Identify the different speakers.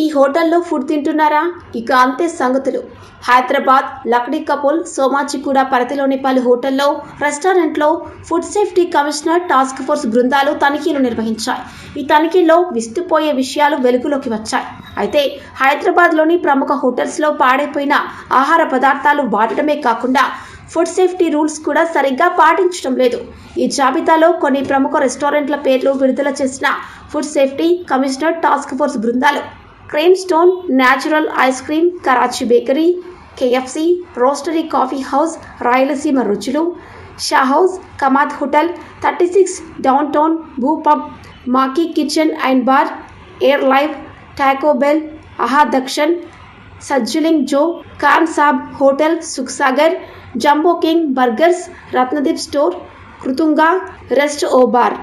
Speaker 1: ఈ హోటల్లో ఫుడ్ తింటున్నారా? ఇక అంతే సంగతులు. హైదరాబాద్ లక్డీ కపూల్ సోమాజిగూడ పరిధిలోని పలు హోటల్లో రెస్టారెంట్లో food safety commissioner task force బృందాలు తనిఖీలు నిర్వహించాయి. ఈ తనిఖీల్లో విస్తుపోయే విషయాలు వెలుగులోకి వచ్చాయి. అయితే హైదరాబాద్లోని ప్రముఖ హోటల్స్లో పాడైపోయిన ఆహార పదార్థాలు వాడటమే కాకుండా ఫుడ్ సేఫ్టీ రూల్స్ కూడా సరిగ్గా పాటించడం లేదు. ఈ జాబితాలో కొన్ని ప్రముఖ రెస్టారెంట్ల పేర్లు విడుదల చేసిన food safety commissioner task force బృందాలు cream stone natural ice cream Karachi bakery KFC roastery coffee house Rayalaseema రుచులు Shah house Kamath hotel thirty six downtown భూ పబ్ మాకీ kitchen and bar air live taco bell అహా దక్షన్ సజ్జలింగ్ జో Khan Saab hotel Sukhsagar jumbo king burgers Ratnadeep store కృతుంగా rest ఓ bar